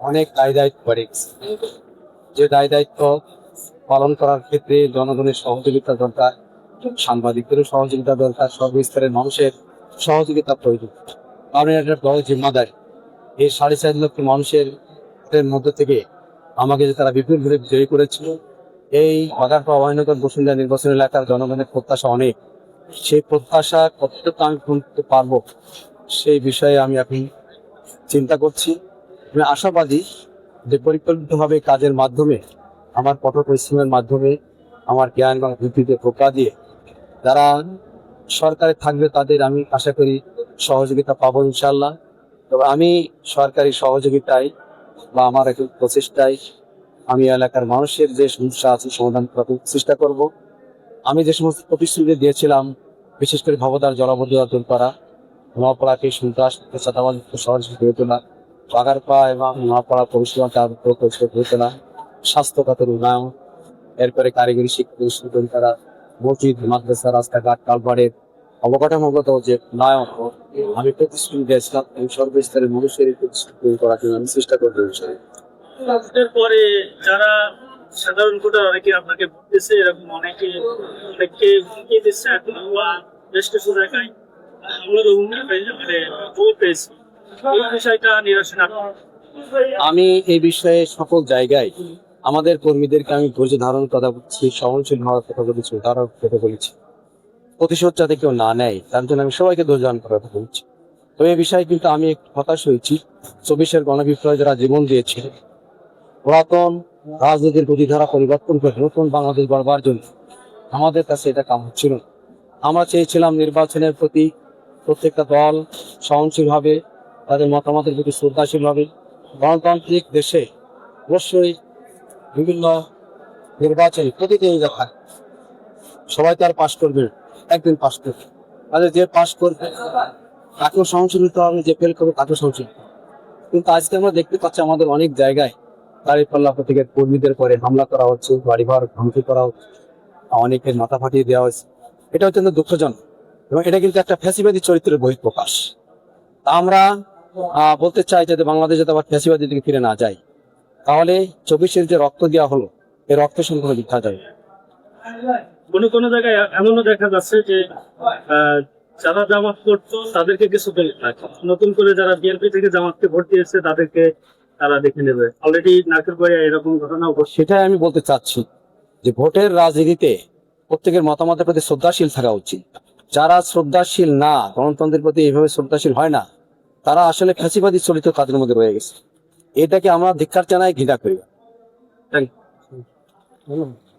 অনেক দায় দায়িত্ব গেছে। যে দায় দায়িত্ব পালন করার ক্ষেত্রে জনগণের সহযোগিতা দরকার, সাংবাদিকদেরও সহযোগিতা দরকার সর্বস্তরের মানুষের সহযোগিতা প্রয়োজন। কারণ একটা বড় জিম্মাদারি। এই সাড়ে চার লক্ষ মানুষের মধ্যে থেকে আমাকে যে তারা বিপুল ভোটে জয়ী করেছিল, এই বাগারপা অভয়নগর বসুন্ধরা নির্বাচন এলাকার জনগণের প্রত্যাশা অনেক। সেই প্রত্যাশা কতটুকু আমি পূরণ করতে পারব সেই বিষয়ে আমি এখন চিন্তা করছি। আমি আশাবাদী যে পরিকল্পিতভাবে কাজের মাধ্যমে, আমার কঠোর পরিশ্রমের মাধ্যমে, আমার জ্ঞান এবং বুদ্ধিতে প্রকা দিয়ে যারা সরকারে থাকবে তাদের আমি আশা করি সহযোগিতা পাবো ইনশাল্লাহ তবে আমি সরকারি সহযোগিতায় বা আমার একটু প্রচেষ্টায় আমি এলাকার মানুষের যে সমস্যা আছে সমাধান করার চেষ্টা করব। আমি যে সমস্ত প্রতিশ্রুতি দিয়েছিলাম, বিশেষ করে ভবদার জলাবদ্ধ দূর করা নোয়াপাড়াকে সন্ত্রাস চাঁদাবাদ সহজ গড়ে তোলা বাগারপা এবং নোয়াপাড়া পরিষেবা তার উপর পরিষেবা গড়ে তোলা স্বাস্থ্য খাতের উন্নয়ন, এরপরে কারিগরি শিক্ষা প্রতিষ্ঠান তৈরি মসজিদ, মাদ্রাসা, রাস্তাঘাট কালভারের অবকাঠামোগত যে উন্নয়ন, আমি প্রতিশ্রুতি দিয়েছিলাম, এই সর্বস্তরের মানুষের প্রতিশ্রুতি করার জন্য আমি চেষ্টা করব বিষয়ে পরে যারা সাধারণ ভোটার, অনেকে আপনাকে দিচ্ছে এরকম অনেকে অনেককে হুমকি দিচ্ছে। এখন বা বেশ কিছু জায়গায় আমরাও হুমকি পেয়েছি মানে ভোট পেয়েছি। আমি এই বিষয়ে সকল জায়গায় আমাদের কর্মীদেরকে আমি ধৈর্য ধারণ কথা বলছি, সহনশীল হওয়ার কথা বলেছি তারাও কথা বলেছি। প্রতিশোধ যাতে কেউ না নেয়, তার জন্য আমি সবাইকে ধৈর্য ধারণ করার কথা বলছি। তবে এই বিষয়ে কিন্তু আমি একটু হতাশ হয়েছি। চব্বিশের গণবিপ্লবে যারা জীবন দিয়েছে, পুরাতন রাজনীতির গতিধারা পরিবর্তন করে নতুন বাংলাদেশ গড়বার জন্য আমাদের কাছে এটা কাম হচ্ছিল আমরা চেয়েছিলাম নির্বাচনের প্রতি প্রত্যেকটা দল সহনশীল হবে তাদের মতামতের প্রতি শ্রদ্ধাশীল হবে গণতান্ত্রিক দেশে অবশ্যই বিভিন্ন নির্বাচনে প্রতিদ্বন্দ্বিতা থাকে সবাই তো আর পাশ করবে, একদিন পাশ করবে। তাহলে যে পাশ করবে, তাকেও সংশোধিত হবে, যে ফেল করবে, তাকেও হবে। কিন্তু আজকে আমরা দেখতে পাচ্ছি আমাদের অনেক জায়গায় দাঁড়িপাল্লা প্রতীকের কর্মীদের করে হামলা করা হচ্ছে বাড়ি বাড়িঘর ধ্বংস করা হচ্ছে, অনেকের মাথা ফাটিয়ে দেওয়া হয়েছে। এটা অত্যন্ত দুঃখজনক এবং এটা কিন্তু একটা ফ্যাসিবাদী চরিত্রের বহিঃপ্রকাশ। আমরা বলতে চাই যাতে বাংলাদেশ যাতে আবার ফ্যাসিবাদী দিকে ফিরে না যায়। তাহলে চব্বিশের যে রক্ত দেওয়া হলো এই রক্ত সম্পূর্ণ মিথ্যা যাবে কোনো কোনো জায়গায় এমনও দেখা যাচ্ছে যে যারা জামাত করতো তাদেরকে কিছু নতুন করে যারা বিএনপি থেকে জামাতকে ভোট দিয়েছে তাদেরকে তারা দেখে নেবে। অলরেডি নাকের বয়ে এরকম ঘটছে। সেটাই আমি বলতে চাচ্ছি যে ভোটের রাজনীতিতে প্রত্যেকের মতামতের প্রতি শ্রদ্ধাশীল থাকা উচিত। যারা শ্রদ্ধাশীল না গণতন্ত্রের প্রতি এইভাবে শ্রদ্ধাশীল হয় না তারা আসলে ফ্যাসিবাদী চলিত কাজের মধ্যে রয়ে গেছে। এটাকে আমরা ধিক্ষার চেনায় ঘৃণা করি। ধন্যবাদ।